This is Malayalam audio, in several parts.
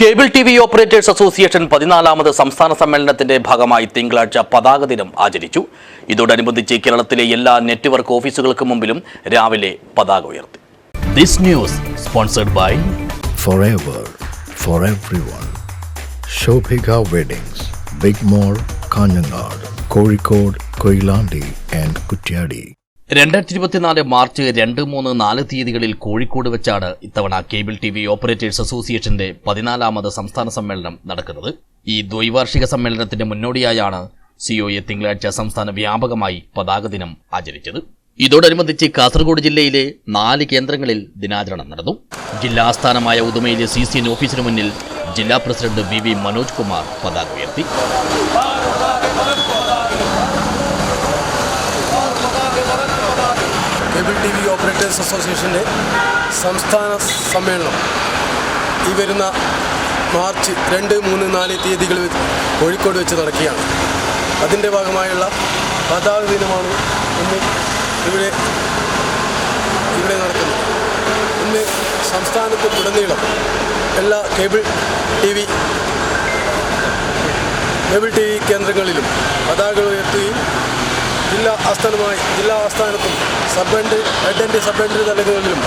Cable T V operators association പതിനാലാമത് സംസ്ഥാന സമ്മേളനത്തിന്റെ ഭാഗമായി തിങ്കളാഴ്ച പതാക ദിനം ആചരിച്ചു ഇതോടനുബന്ധിച്ച് കേരളത്തിലെ എല്ലാ നെറ്റ്വർക്ക് ഓഫീസുകൾക്ക് മുമ്പിലും രാവിലെ പതാക ഉയർത്തി this news sponsored by forever for everyone. Shobhika Weddings, Big mall Kanhangad Kozhikode Koilandi and Kutyadi. രണ്ടായിരത്തി ഇരുപത്തിനാല് മാർച്ച് രണ്ട് മൂന്ന് നാല് തീയതികളിൽ കോഴിക്കോട് വെച്ചാണ് ഇത്തവണ കേബിൾ ടി വി ഓപ്പറേറ്റേഴ്സ് അസോസിയേഷന്റെ പതിനാലാമത് സംസ്ഥാന സമ്മേളനം നടക്കുന്നത്. ഈ ദ്വൈവാർഷിക സമ്മേളനത്തിന്റെ മുന്നോടിയായാണ് സിഒഎ തിങ്കളാഴ്ച സംസ്ഥാന വ്യാപകമായി പതാക ദിനം ആചരിച്ചത്. ഇതോടനുബന്ധിച്ച് കാസർഗോഡ് ജില്ലയിലെ നാല് കേന്ദ്രങ്ങളിൽ ദിനാചരണം നടന്നു. ജില്ലാ ആസ്ഥാനമായ ഉദുമയിലെ സി സി എൻ ഓഫീസിന് മുന്നിൽ ജില്ലാ president V V Manoj Kumar പതാക ഉയർത്തി. ടി വി ഓപ്പറേറ്റേഴ്സ് അസോസിയേഷന്റെ സംസ്ഥാന സമ്മേളനം. ഈ വരുന്ന മാർച്ച് രണ്ട് മൂന്ന് നാല് തീയതികൾ കോഴിക്കോട് വെച്ച് നടക്കുകയാണ്. അതിന്റെ ഭാഗമായുള്ള പതാക ദിനമാണ് ഇന്ന് ഇവിടെ ഇവിടെ നടക്കുന്നത്. ഇന്ന് സംസ്ഥാനത്ത് ഉടനീളം എല്ലാ cable T V cable T V കേന്ദ്രങ്ങളിലും പതാകകൾ ഉയർത്തുകയും ജില്ലാ ആസ്ഥാനമായി ജില്ലാ ആസ്ഥാനത്തും sub end head and sub end തലങ്ങളിലും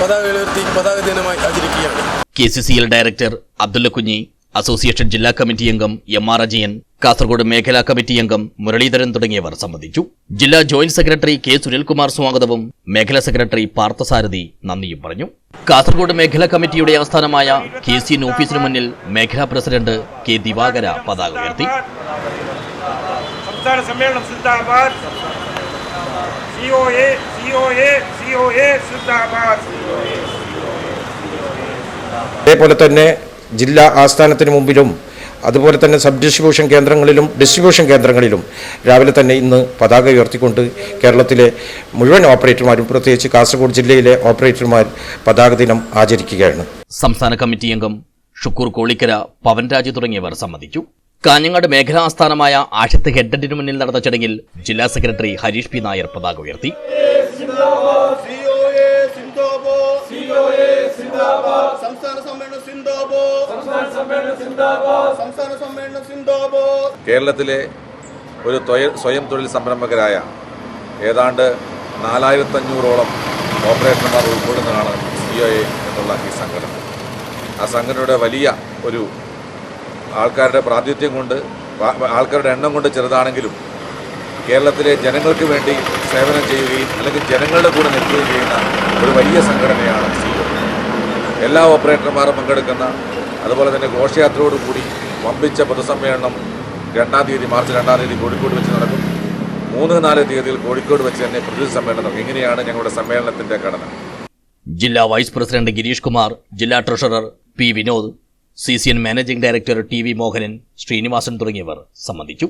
പതാക ഉയർത്തി പതാക ദിനമായി ആചരിക്കുകയാണ്. K C C L director Abdullakunhi Kunhi association ജില്ലാ കമ്മിറ്റി അംഗം എം ആർ അജയൻ കാസർഗോഡ് മേഖലാ കമ്മിറ്റി അംഗം മുരളീധരൻ തുടങ്ങിയവർ സംബന്ധിച്ചു. ജില്ലാ ജോയിന്റ് സെക്രട്ടറി കെ സുനിൽകുമാർ സ്വാഗതവും മേഖലാ സെക്രട്ടറി പാർത്ഥസാരഥി നന്ദിയും പറഞ്ഞു. കാസർഗോഡ് മേഖലാ കമ്മിറ്റിയുടെ ആസ്ഥാനമായ കെ സി ഓഫീസിന് മുന്നിൽ മേഖലാ പ്രസിഡന്റ് കെ ദിവാകര പതാക ഉയർത്തി. സംസ്ഥാന സമ്മേളനം സുൽത്താബാദ് C O A C O A C O A സിന്ദാബാദ് അതേപോലെ തന്നെ ജില്ലാ ആസ്ഥാനത്തിന് മുമ്പിലും അതുപോലെ തന്നെ സബ് ഡിസ്ട്രിബ്യൂഷൻ കേന്ദ്രങ്ങളിലും ഡിസ്ട്രിബ്യൂഷൻ കേന്ദ്രങ്ങളിലും രാവിലെ തന്നെ ഇന്ന് പതാക ഉയർത്തിക്കൊണ്ട് കേരളത്തിലെ മുഴുവൻ ഓപ്പറേറ്റർമാരും പ്രത്യേകിച്ച് കാസർഗോഡ് ജില്ലയിലെ ഓപ്പറേറ്റർമാർ പതാക ദിനം ആചരിക്കുകയാണ്. സംസ്ഥാന കമ്മിറ്റി അംഗം ഷുക്കൂർ കോളിക്കര പവൻരാജ് തുടങ്ങിയവർ സംബന്ധിച്ചു കാഞ്ഞങ്ങാട് മേഖലാ ആസ്ഥാനമായ ആഷത്ത് ഹെഡന്റിനു മുന്നിൽ നടന്ന ചടങ്ങിൽ ജില്ലാ സെക്രട്ടറി ഹരീഷ് പി നായർ പതാക ഉയർത്തി. കേരളത്തിലെ ഒരു സ്വയം തൊഴിൽ സംരംഭകരായ ഏതാണ്ട് നാലായിരത്തഞ്ഞൂറോളം ഓപ്പറേറ്റർമാർ ഉൾപ്പെടുന്നതാണ് സി ഒ എ എന്നുള്ള ഈ സംഘടന. ആ സംഘടനയുടെ വലിയ ഒരു ആൾക്കാരുടെ പ്രാതിനിധ്യം കൊണ്ട് ആൾക്കാരുടെ എണ്ണം കൊണ്ട് ചെറുതാണെങ്കിലും കേരളത്തിലെ ജനങ്ങൾക്ക് വേണ്ടി സേവനം ചെയ്യുകയും അല്ലെങ്കിൽ ജനങ്ങളുടെ കൂടെ നിൽക്കുകയും ചെയ്യുന്ന ഒരു വലിയ സംഘടനയാണ് സി എല്ലാ ഓപ്പറേറ്റർമാരും പങ്കെടുക്കുന്ന അതുപോലെ തന്നെ ഘോഷയാത്രയോടുകൂടി വമ്പിച്ച പൊതുസമ്മേളനം രണ്ടാം തീയതി മാർച്ച് രണ്ടാം തീയതി കോഴിക്കോട് വെച്ച് നടക്കും. മൂന്ന് നാല് തീയതിയിൽ കോഴിക്കോട് വെച്ച് തന്നെ പ്രതിനിധി സമ്മേളനം നടക്കും. ഇങ്ങനെയാണ് ഞങ്ങളുടെ സമ്മേളനത്തിന്റെ ഘടന. ജില്ലാ വൈസ് പ്രസിഡന്റ് ഗിരീഷ് കുമാർ ജില്ലാ treasurer P Vinod C C N managing director T V Mohanan Srinivasan തുടങ്ങിയവർ സംബന്ധിച്ചു.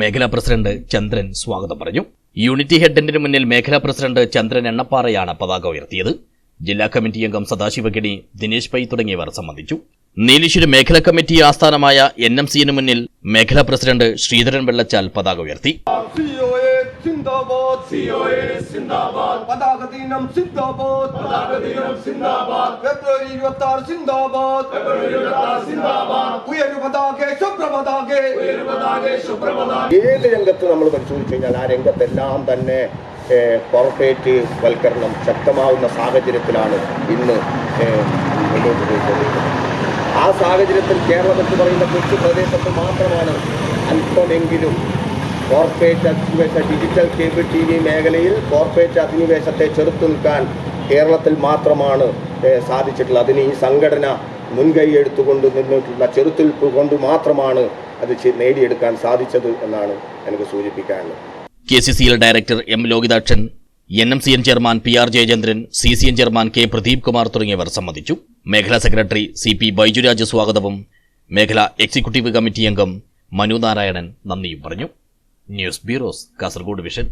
മേഖലാ പ്രസിഡന്റ് ചന്ദ്രൻ സ്വാഗതം പറഞ്ഞു. യൂണിറ്റി ഹെഡിന് മുന്നിൽ മേഖലാ പ്രസിഡന്റ് ചന്ദ്രൻ എണ്ണപ്പാറയാണ് പതാക ഉയർത്തിയത്. ജില്ലാ കമ്മിറ്റി അംഗം സദാശിവഗിണി ദിനേശ് പൈ തുടങ്ങിയവർ സംബന്ധിച്ചു. നീലിശ്ശേരി മേഖലാ കമ്മിറ്റി ആസ്ഥാനമായ എൻ എം മുന്നിൽ മേഖലാ പ്രസിഡന്റ് ശ്രീധരൻ വെള്ളച്ചാൽ പതാക ഉയർത്തി. സിന്ദാബാദ് സിഒഎ സിന്ദാബാദ് പതാക ദിനം സിന്ദാബാദ് പതാക ദിനം സിന്ദാബാദ് ഫെബ്രുവരി 26 സിന്ദാബാദ് ഫെബ്രുവരി 26 സിന്ദാബാദ് ഉയരു പതാകെ ശുഭ്ര പതാകെ. ഉയരു പതാകെ ശുഭ്ര പതാകെ. ഏത് രംഗത്ത് നമ്മൾ പരിശോധിച്ചു കഴിഞ്ഞാൽ ആ രംഗത്തെല്ലാം തന്നെ കോർപ്പറേറ്റ് വൽക്കരണം ശക്തമാവുന്ന സാഹചര്യത്തിലാണ് ഇന്ന് മുന്നോട്ട് പോയിക്കൊണ്ടിരിക്കുന്നത്. ആ സാഹചര്യത്തിൽ കേരളം എന്ന് പറയുന്ന കൊച്ചു പ്രദേശത്ത് മാത്രമാണ് അല്പമെങ്കിലും കോർപ്പറേറ്റ് അധിനിവേശ ഡിജിറ്റൽ കേബിൾ ടി വി മേഖലയിൽ കോർപ്പറേറ്റ് അധിനിവേശത്തെ ചെറുത്തു നിൽക്കാൻ കേരളത്തിൽ മാത്രമാണ് സാധിച്ചിട്ടുള്ളത്. അതിന് ഈ സംഘടന മുൻകൈ എടുത്തുകൊണ്ട് നിന്നിട്ടുള്ള ചെറുത്തുനിൽപ്പ് കൊണ്ട് മാത്രമാണ് അത് നേടിയെടുക്കാൻ സാധിച്ചത് എന്നാണ് എനിക്ക് സൂചിപ്പിക്കാനുള്ളത്. K C C L director M Lokithakshan N M C N chairman P R Jayachandran C C N chairman K Pradeep Kumar തുടങ്ങിയവർ സംബന്ധിച്ചു. മേഖലാ സെക്രട്ടറി സി പി ബൈജുരാജ് സ്വാഗതവും മേഖലാ എക്സിക്യൂട്ടീവ് കമ്മിറ്റി അംഗം മനു നാരായണൻ നന്ദിയും പറഞ്ഞു. News bureaus Kasaragod vision